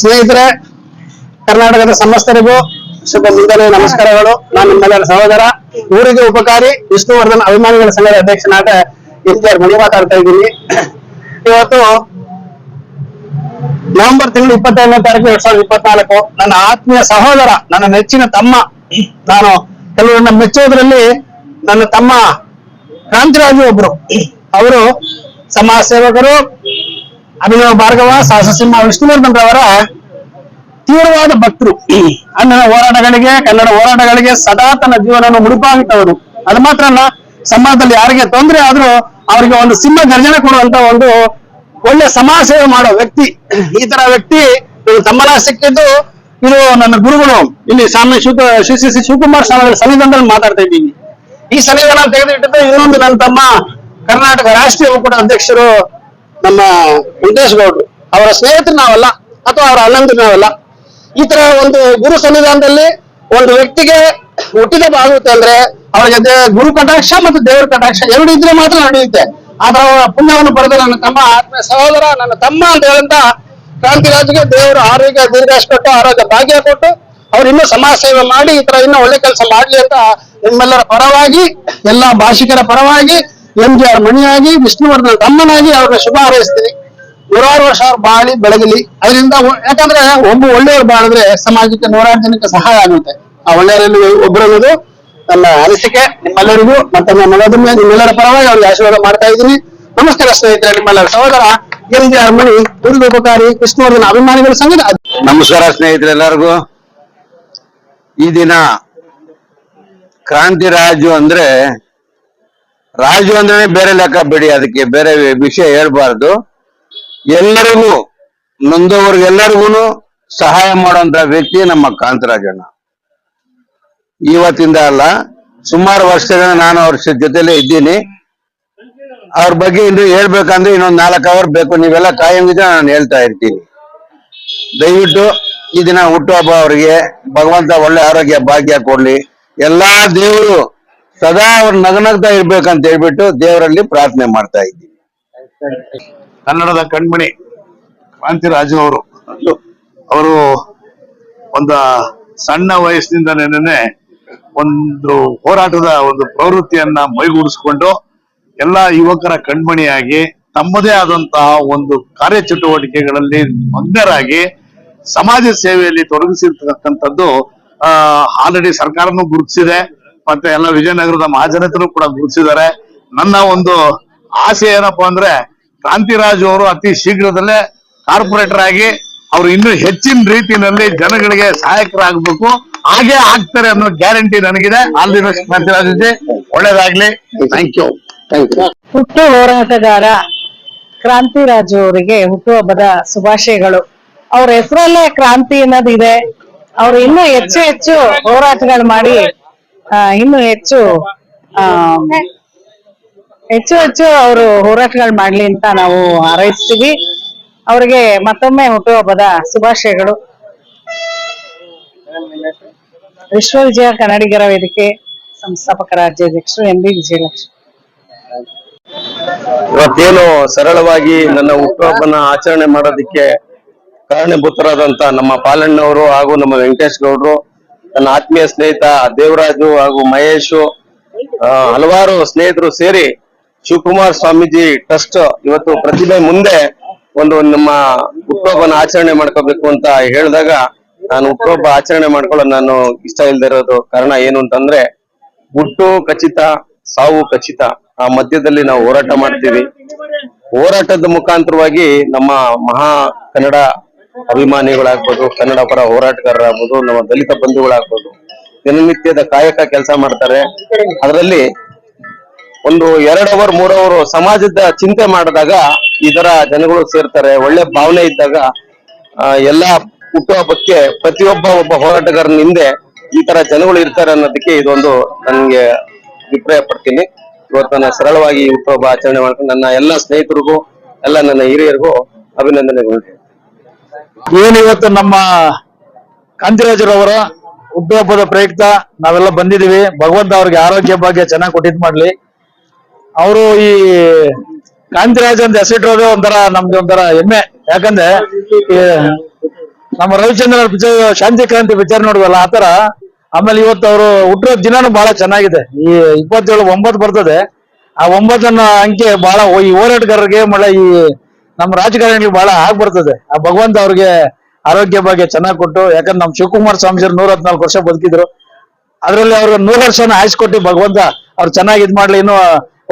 ಸ್ನೇಹಿತರೆ, ಕರ್ನಾಟಕದ ಸಮಸ್ತರಿಗೂ ಶುಭ ಮುಂಜಾನೆ ನಮಸ್ಕಾರಗಳು. ನಾನು ನಿಮ್ಮೆಲ್ಲರ ಸಹೋದರ, ಊರಿಗೆ ಉಪಕಾರಿ ವಿಷ್ಣುವರ್ಧನ್ ಅಭಿಮಾನಿಗಳ ಸಂಘದ ಅಧ್ಯಕ್ಷನಾದ ಎಸ್ ಆರ್ ಮಣಿ ಮಾತಾಡ್ತಾ ಇದ್ದೀನಿ. ಇವತ್ತು ನವೆಂಬರ್ ತಿಂಗಳು ಇಪ್ಪತ್ತೈದನೇ ತಾರೀಕು ಎರಡ್ ಸಾವಿರದ ಇಪ್ಪತ್ನಾಲ್ಕು, ನನ್ನ ಆತ್ಮೀಯ ಸಹೋದರ, ನನ್ನ ನೆಚ್ಚಿನ ತಮ್ಮ, ನಾನು ಕೆಲವರನ್ನ ಮೆಚ್ಚುವುದರಲ್ಲಿ ನನ್ನ ತಮ್ಮ ಕ್ರಾಂತಿರಾಜು ಒಬ್ರು. ಅವರು ಸಮಾಜ ಸೇವಕರು ಅಭಿನವ ಭಾರ್ಗವ, ಸಾಹಸಸಿಂಹ ವಿಷ್ಣುವರ್ಧನ್ ರವರ ತೀವ್ರವಾದ ಭಕ್ತರು. ಅಣ್ಣನ ಹೋರಾಟಗಳಿಗೆ, ಕನ್ನಡ ಹೋರಾಟಗಳಿಗೆ ಸದಾ ತನ್ನ ಜೀವನವನ್ನು ಮುಡಿಪಾಗಿಟ್ಟವರು. ಅದು ಮಾತ್ರ ಅಲ್ಲ, ಸಮಾಜದಲ್ಲಿ ಯಾರಿಗೆ ತೊಂದರೆ ಆದ್ರೂ ಅವರಿಗೆ ಒಂದು ಸಿಂಹ ಗರ್ಜನೆ ಕೊಡುವಂತ ಒಂದು ಒಳ್ಳೆ ಸಮಾಜ ಸೇವೆ ಮಾಡೋ ವ್ಯಕ್ತಿ. ಈ ತರ ವ್ಯಕ್ತಿ ಇದು ತಮ್ಮನ ಸಿಕ್ಕಿದ್ದು ಇದು ನನ್ನ ಗುರುಗಳು. ಇಲ್ಲಿ ಸ್ವಾಮಿ ಶಿವ, ಶ್ರೀ ಶ್ರೀ ಶಿವಕುಮಾರ್ ಸ್ವಾಮಿಗಳ ಸನ್ನಿಧಾನದಲ್ಲಿ ಮಾತಾಡ್ತಾ ಇದ್ದೀನಿ. ಈ ಸನ್ನಿಧಾನ ತೆಗೆದಿಟ್ಟಿದ್ದು ಇನ್ನೊಂದು ನನ್ನ ತಮ್ಮ ಕರ್ನಾಟಕ ರಾಷ್ಟ್ರೀಯ ಒಕ್ಕೂಟ ಅಧ್ಯಕ್ಷರು ನಮ್ಮ ವೆಂಕಟೇಶ್ ಗೌಡ್ರು, ಅವರ ಸ್ನೇಹಿತರು ನಾವಲ್ಲ ಅಥವಾ ಅವರ ಅಣ್ಣಂದ್ರು ನಾವಲ್ಲ, ಈ ತರ ಒಂದು ಗುರು ಸನ್ನಿಧಾನದಲ್ಲಿ ಒಂದು ವ್ಯಕ್ತಿಗೆ ಹುಟ್ಟಿದ ಬಾಗುತ್ತೆ ಅಂದ್ರೆ ಅವರಿಗೆ ಗುರು ಕಟಾಕ್ಷ ಮತ್ತು ದೇವರ ಕಟಾಕ್ಷ ಎರಡು ಇದ್ರೆ ಮಾತ್ರ ನಡೆಯುತ್ತೆ. ಆದ್ರೆ ಅವರ ಪುಣ್ಯವನ್ನು ಪಡೆದ ನನ್ನ ತಮ್ಮ ಆತ್ಮ ಸಹೋದರ, ನನ್ನ ತಮ್ಮ ಅಂತ ಹೇಳಂತ ಕ್ರಾಂತಿರಾಜ್ಗೆ ದೇವರು ಆರೋಗ್ಯ ದೀರ್ಘಾಶ್ ಕೊಟ್ಟು ಆರೋಗ್ಯ ಭಾಗ್ಯ ಕೊಟ್ಟು ಅವ್ರು ಇನ್ನೂ ಸಮಾಜ ಸೇವೆ ಮಾಡಿ ಈ ತರ ಇನ್ನೂ ಒಳ್ಳೆ ಕೆಲಸ ಮಾಡ್ಲಿ ಅಂತ ನಿಮ್ಮೆಲ್ಲರ ಪರವಾಗಿ, ಎಲ್ಲಾ ಭಾಷಿಕರ ಪರವಾಗಿ ಎಂ ಜಿ ಆರ್ ಮಣಿಯಾಗಿ, ವಿಷ್ಣುವರ್ಧನ್ ತಮ್ಮನಾಗಿ ಅವ್ರನ್ನ ಶುಭ ಹಾರೈಸ್ತೀನಿ. ನೂರಾರು ವರ್ಷ ಅವ್ರು ಬಾಳಿ ಬೆಳಗಲಿ. ಅದರಿಂದ ಯಾಕಂದ್ರೆ ಒಬ್ಬ ಒಳ್ಳೆಯವ್ರು ಬಾಳಿದ್ರೆ ಸಮಾಜಕ್ಕೆ ನೂರಾರು ಜನಕ್ಕೆ ಸಹಾಯ ಆಗುತ್ತೆ. ಆ ಒಳ್ಳೆಯವರಲ್ಲಿ ಒಬ್ಬರಲ್ಲೂ ನನ್ನ ಅನಿಸಿಕೆ, ನಿಮ್ಮೆಲ್ಲರಿಗೂ ಮತ್ತೆ ನನ್ನ ಮಗದೊಮ್ಮೆ ನಿಮ್ಮೆಲ್ಲರ ಪರವಾಗಿ ಅವ್ರಿಗೆ ಆಶೀರ್ವಾದ ಮಾಡ್ತಾ ಇದ್ದೀನಿ. ನಮಸ್ಕಾರ ಸ್ನೇಹಿತರೆ, ನಿಮ್ಮೆಲ್ಲರ ಸಹೋದರ ಎಂ ಜಿ ಆರ್ ಮಣಿ ದುರ್ಗೋಪಕಾರಿ ಕೃಷ್ಣವರ್ಧನ ಅಭಿಮಾನಿಗಳ ಸಂಘದ ನಮಸ್ಕಾರ ಸ್ನೇಹಿತರೆ ಎಲ್ಲರಿಗೂ. ಈ ದಿನ ಕ್ರಾಂತಿ ರಾಜು ಅಂದ್ರೆ ರಾಜು ಅಂದ್ರೆ ಬೇರೆ ಲೆಕ್ಕ ಬಿಡಿ, ಅದಕ್ಕೆ ಬೇರೆ ವಿಷಯ ಹೇಳ್ಬಾರ್ದು. ಎಲ್ಲರಿಗೂ, ನೊಂದವ್ರಿಗೆಲ್ಲರಿಗೂ ಸಹಾಯ ಮಾಡುವಂತ ವ್ಯಕ್ತಿ ನಮ್ಮ ಕಾಂತರಾಜಣ್ಣ ಇವತ್ತಿಂದ ಅಲ್ಲ, ಸುಮಾರು ವರ್ಷಗಳ ನಾನು ಅವ್ರ ಜೊತೆಲೇ ಇದ್ದೀನಿ. ಅವ್ರ ಬಗ್ಗೆ ಇನ್ನು ಹೇಳ್ಬೇಕಂದ್ರೆ ಇನ್ನೊಂದ್ ನಾಲ್ಕು ಅವರ್ ಬೇಕು, ನೀವೆಲ್ಲ ಕಾಯಂಗಿದ್ರೆ ನಾನು ಹೇಳ್ತಾ ಇರ್ತೀನಿ. ದಯವಿಟ್ಟು ಈ ದಿನ ಹುಟ್ಟುಹಬ್ಬ ಅವರಿಗೆ, ಭಗವಂತ ಒಳ್ಳೆ ಆರೋಗ್ಯ, ಭಾಗ್ಯ ಕೊಡ್ಲಿ. ಎಲ್ಲಾ ದೇವರು ಸದಾ ಅವ್ರು ನಗನಗ್ತಾ ಇರ್ಬೇಕಂತ ಹೇಳ್ಬಿಟ್ಟು ದೇವರಲ್ಲಿ ಪ್ರಾರ್ಥನೆ ಮಾಡ್ತಾ ಇದ್ದೀನಿ ಕನ್ನಡದ ಕಣ್ಮಣಿ ಕ್ರಾಂತಿರಾಜು ಅವರು ಅವರು ಒಂದು ಸಣ್ಣ ವಯಸ್ಸಿನಿಂದ ನೆನೆ ಒಂದು ಹೋರಾಟದ ಒಂದು ಪ್ರವೃತ್ತಿಯನ್ನ ಮೈಗೂಡಿಸ್ಕೊಂಡು ಎಲ್ಲ ಯುವಕರ ಕಣ್ಮಣಿಯಾಗಿ ತಮ್ಮದೇ ಆದಂತಹ ಒಂದು ಕಾರ್ಯಚಟುವಟಿಕೆಗಳಲ್ಲಿ ಮಗ್ನರಾಗಿ ಸಮಾಜ ಸೇವೆಯಲ್ಲಿ ತೊಡಗಿಸಿರ್ತಕ್ಕಂಥದ್ದು ಆಲ್ರೆಡಿ ಸರ್ಕಾರನೂ ಗುರುತಿಸಿದೆ. ಮತ್ತೆ ಎಲ್ಲ ವಿಜಯನಗರದ ಮಹಾಜನತರು ಕೂಡ ಗುರುತಿಸಿದ್ದಾರೆ. ನನ್ನ ಒಂದು ಆಸೆ ಏನಪ್ಪಾ ಅಂದ್ರೆ ಕಾಂತಿರಾಜ್ ಅವರು ಅತಿ ಶೀಘ್ರದಲ್ಲೇ ಕಾರ್ಪೊರೇಟರ್ ಆಗಿ ಅವರು ಇನ್ನೂ ಹೆಚ್ಚಿನ ರೀತಿಯಲ್ಲಿ ಜನಗಳಿಗೆ ಸಹಾಯಕರಾಗಬೇಕು. ಹಾಗೆ ಆಗ್ತಾರೆ ಅನ್ನೋ ಗ್ಯಾರಂಟಿ ನನಗಿದೆ. ಅಲ್ಲಿನ ಕಾಂತಿರಾಜ್ ಒಳ್ಳೇದಾಗ್ಲಿ. ಥ್ಯಾಂಕ್ ಯು ಹುಟ್ಟು ಹೋರಾಟಗಾರ ಕ್ರಾಂತಿರಾಜು ಅವರಿಗೆ ಹುಟ್ಟುಹಬ್ಬದ ಶುಭಾಶಯಗಳು. ಅವ್ರ ಹೆಸರಲ್ಲೇ ಕ್ರಾಂತಿ ಅನ್ನೋದಿದೆ ಅವ್ರು ಇನ್ನೂ ಹೆಚ್ಚು ಹೆಚ್ಚು ಹೋರಾಟಗಳು ಮಾಡಿ ಇನ್ನೂ ಹೆಚ್ಚು ಹೆಚ್ಚು ಹೆಚ್ಚು ಅವರು ಹೋರಾಟಗಳು ಮಾಡ್ಲಿ ಅಂತ ನಾವು ಹಾರೈಸ್ತೀವಿ. ಅವರಿಗೆ ಮತ್ತೊಮ್ಮೆ ಹುಟ್ಟುಹಬ್ಬದ ಶುಭಾಶಯಗಳು. ವಿಶ್ವ ವಿಜಯ ಕನ್ನಡಿಗರ ವೇದಿಕೆ ಸಂಸ್ಥಾಪಕ ರಾಜ್ಯಾಧ್ಯಕ್ಷರು ಎಂ ಬಿ ವಿಜಯಲಕ್ಷ್ಮಿ. ಇವತ್ತೇನು ಸರಳವಾಗಿ ನನ್ನ ಹುಟ್ಟುಹಬ್ಬನ ಆಚರಣೆ ಮಾಡೋದಕ್ಕೆ ಕಾರಣೀಭೂತರಾದಂತ ನಮ್ಮ ಪಾಲಣ್ಣವರು ಹಾಗೂ ನಮ್ಮ ವೆಂಕಟೇಶ್ ಗೌಡ್ರು ನನ್ನ ಆತ್ಮೀಯ ಸ್ನೇಹಿತ ದೇವರಾಜು ಹಾಗೂ ಮಹೇಶು ಹಲವಾರು ಸ್ನೇಹಿತರು ಸೇರಿ ಶಿವಕುಮಾರ್ ಸ್ವಾಮೀಜಿ ಟ್ರಸ್ಟ್ ಇವತ್ತು ಪ್ರತಿಭೆ ಮುಂದೆ ಒಂದು ನಮ್ಮ ಹುಟ್ಟುಹಬ್ಬನ ಆಚರಣೆ ಮಾಡ್ಕೋಬೇಕು ಅಂತ ಹೇಳಿದಾಗ ನಾನು ಹುಟ್ಟುಹಬ್ಬ ಆಚರಣೆ ಮಾಡ್ಕೊಳ್ಳೋ ನಾನು ಇಷ್ಟ ಇಲ್ಲದೆ ಇರೋದು. ಕಾರಣ ಏನು ಅಂತಂದ್ರೆ ಹುಟ್ಟು ಖಚಿತ, ಸಾವು ಖಚಿತ. ಆ ಮಧ್ಯದಲ್ಲಿ ನಾವು ಹೋರಾಟ ಮಾಡ್ತೀವಿ. ಹೋರಾಟದ ಮುಖಾಂತರವಾಗಿ ನಮ್ಮ ಮಹಾ ಕನ್ನಡ ಅಭಿಮಾನಿಗಳಾಗ್ಬೋದು, ಕನ್ನಡ ಪರ ಹೋರಾಟಗಾರರಾಗ್ಬೋದು, ನಮ್ಮ ದಲಿತ ಬಂಧುಗಳಾಗ್ಬೋದು, ದಿನನಿತ್ಯದ ಕಾಯಕ ಕೆಲಸ ಮಾಡ್ತಾರೆ. ಅದರಲ್ಲಿ ಒಂದು ಎರಡು ಅವರ್, ಮೂರ್ ಅವರ್ ಸಮಾಜದ ಚಿಂತೆ ಮಾಡಿದಾಗ ಇದರ ಜನಗಳು ಸೇರ್ತಾರೆ. ಒಳ್ಳೆ ಭಾವನೆ ಇದ್ದಾಗ ಎಲ್ಲಾ ಹುಟ್ಟುಹಬ್ಬಕ್ಕೆ ಪ್ರತಿಯೊಬ್ಬ ಒಬ್ಬ ಹೋರಾಟಗಾರನ ಹಿಂದೆ ಈ ತರ ಜನಗಳು ಇರ್ತಾರೆ ಅನ್ನೋದಕ್ಕೆ ಇದೊಂದು ನನ್ಗೆ ಅಭಿಪ್ರಾಯ ಪಡ್ತೀನಿ. ಇವತ್ತು ನಾನು ಸರಳವಾಗಿ ಹುಟ್ಟುಹಬ್ಬ ಆಚರಣೆ ಮಾಡ್ಕೊಂಡು ನನ್ನ ಎಲ್ಲ ಸ್ನೇಹಿತರಿಗೂ, ಎಲ್ಲ ನನ್ನ ಹಿರಿಯರಿಗೂ ಅಭಿನಂದನೆಗಳು. ಇವತ್ತು ನಮ್ಮ ಕಾಂತಿರಾಜರವರ ಹುಟ್ಟುಹಬ್ಬದ ಪ್ರಯುಕ್ತ ನಾವೆಲ್ಲ ಬಂದಿದೀವಿ ಭಗವಂತ ಅವ್ರಿಗೆ ಆರೋಗ್ಯ ಭಾಗ್ಯ ಚೆನ್ನಾಗಿ ಕೊಟ್ಟಿದ್ ಮಾಡ್ಲಿ. ಅವರು ಈ ಕಾಂತಿರಾಜ್ ಅಂತ ಹೆಸರಿಟ್ಟಿರೋದೇ ಒಂಥರ ನಮ್ಗೆ ಒಂಥರ ಹೆಮ್ಮೆ. ಯಾಕಂದ್ರೆ ನಮ್ಮ ರವಿಚಂದ್ರ ಪಿಕ್ಚರ್ ಶಾಂತಿ ಕ್ರಾಂತಿ ಪಿಕ್ಚರ್ ನೋಡುವಲ್ಲ ಆತರ ಆಮೇಲೆ ಇವತ್ತು ಅವರು ಹುಟ್ಟಿರೋ ದಿನಾನು ಬಹಳ ಚೆನ್ನಾಗಿದೆ. ಈ ಇಪ್ಪತ್ತೇಳು ಒಂಬತ್ತು ಬರ್ತದೆ. ಆ ಒಂಬತ್ತನ್ನ ಅಂಕೆ ಬಹಳ ಈ ಹೋರಾಟಗಾರರಿಗೆ ಮಳೆ ಈ ನಮ್ಮ ರಾಜಕಾರಣಿ ಬಹಳ ಆಗ್ಬರ್ತದೆ ಆ ಭಗವಂತ ಅವ್ರಿಗೆ ಆರೋಗ್ಯ ಬಗ್ಗೆ ಚೆನ್ನಾಗಿ ಕೊಟ್ಟು, ಯಾಕಂದ್ರೆ ನಮ್ ಶಿವಕುಮಾರ್ ಸ್ವಾಮೀಜಿ ನೂರ ಹದಿನಾಲ್ಕು ವರ್ಷ ಬದುಕಿದ್ರು. ಅದ್ರಲ್ಲಿ ಅವ್ರಿಗೆ ನೂರು ವರ್ಷನ ಆಯ್ಸ್ಕೊಟ್ಟು ಭಗವಂತ ಅವ್ರು ಚೆನ್ನಾಗಿ ಇದ್ ಮಾಡ್ಲಿ, ಇನ್ನೂ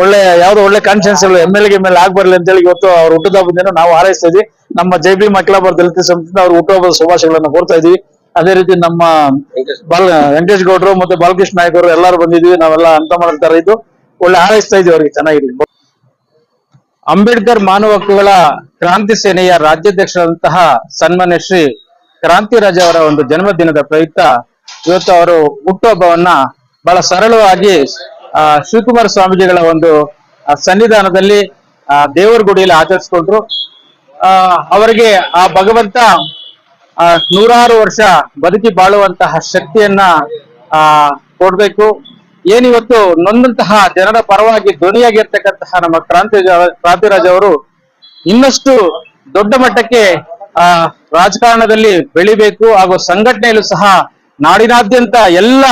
ಒಳ್ಳೆ, ಯಾವ್ದೋ ಒಳ್ಳೆ confidence M L M L ಆಗ್ಬಾರ್ಲಿ ಅಂತ ಹೇಳಿ ಇವತ್ತು ಅವ್ರ ಬಂದೇನು ನಾವು ಹಾರೈಸ್ತಾ ಇದ್ವಿ. ನಮ್ಮ ಜೆ ಬಿ ಮಕ್ಕಳ ದಲಿತ ಸಂಸ್ಥೆಯಿಂದ ಅವ್ರ ಹುಟ್ಟುಹಬ್ಬದ ಶುಭಾಶಯಗಳನ್ನ ಕೋರ್ತಾ ಇದೀವಿ. ಅದೇ ರೀತಿ ನಮ್ಮ ಬಾಲ, ವೆಂಕಟೇಶ್ ಗೌಡ್ರು ಮತ್ತೆ ಬಾಲಕೃಷ್ಣ ನಾಯಕ್ ಅವರು ಎಲ್ಲರೂ ಬಂದಿದ್ವಿ. ನಾವೆಲ್ಲ ಅಂತ ಮಾಡ್ತಾ ಇದ್ದು ಒಳ್ಳೆ ಹಾರೈಸ್ತಾ ಇದೀವಿ ಅವ್ರಿಗೆ ಚೆನ್ನಾಗಿರ್ಲಿ. ಅಂಬೇಡ್ಕರ್ ಮಾನವ ಹಕ್ಕುಗಳ ಕ್ರಾಂತಿ ಸೇನೆಯ ರಾಜ್ಯಾಧ್ಯಕ್ಷರಾದಂತಹ ಸನ್ಮಾನ್ಯ ಶ್ರೀ ಕ್ರಾಂತಿ ರಾಜ ಅವರ ಒಂದು ಜನ್ಮದಿನದ ಪ್ರಯುಕ್ತ ಇವತ್ತು ಅವರು ಹುಟ್ಟುಹಬ್ಬವನ್ನ ಬಹಳ ಸರಳವಾಗಿ ಆ, ಶಿವಕುಮಾರ ಸ್ವಾಮೀಜಿಗಳ ಒಂದು ಸನ್ನಿಧಾನದಲ್ಲಿ ಆ, ದೇವರ ಗುಡಿಯಲ್ಲಿ ಆಚರಿಸ್ಕೊಂಡ್ರು. ಆ, ಅವರಿಗೆ ಆ ಭಗವಂತ ಆ, ನೂರಾರು ವರ್ಷ ಬದುಕಿ ಬಾಳುವಂತಹ ಶಕ್ತಿಯನ್ನ ಆ ಕೊಡ್ಬೇಕು. ಏನಿವತ್ತು ನೊಂದಂತಹ ಜನರ ಪರವಾಗಿ ಧ್ವನಿಯಾಗಿರ್ತಕ್ಕಂತಹ ನಮ್ಮ ಕ್ರಾಂತಿ ಕ್ರಾಂತಿರಾಜ್ ಅವರು ಇನ್ನಷ್ಟು ದೊಡ್ಡ ಮಟ್ಟಕ್ಕೆ ಆ ರಾಜಕಾರಣದಲ್ಲಿ ಬೆಳಿಬೇಕು ಹಾಗೂ ಸಂಘಟನೆಯಲ್ಲೂ ಸಹ ನಾಡಿನಾದ್ಯಂತ ಎಲ್ಲ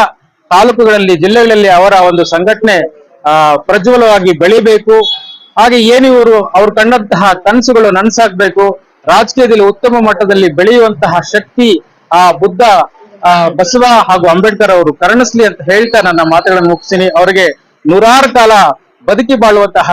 ತಾಲೂಕುಗಳಲ್ಲಿ, ಜಿಲ್ಲೆಗಳಲ್ಲಿ ಅವರ ಒಂದು ಸಂಘಟನೆ, ಆ, ಪ್ರಜ್ವಲವಾಗಿ ಬೆಳಿಬೇಕು. ಹಾಗೆ ಏನಿವರು ಅವ್ರು ಕಂಡಂತಹ ಕನಸುಗಳು ನನಸಾಗ್ಬೇಕು. ರಾಜಕೀಯದಲ್ಲಿ ಉತ್ತಮ ಮಟ್ಟದಲ್ಲಿ ಬೆಳೆಯುವಂತಹ ಶಕ್ತಿ ಆ ಬುದ್ಧ ಬಸವ ಹಾಗೂ ಅಂಬೇಡ್ಕರ್ ಅವರು ಕರುಣಿಸ್ಲಿ ಅಂತ ಹೇಳ್ತಾ ನನ್ನ ಮಾತುಗಳನ್ನು ಮುಗಿಸ್ತೀನಿ. ಅವರಿಗೆ ನೂರಾರು ಕಾಲ ಬದುಕಿ ಬಾಳುವಂತಹ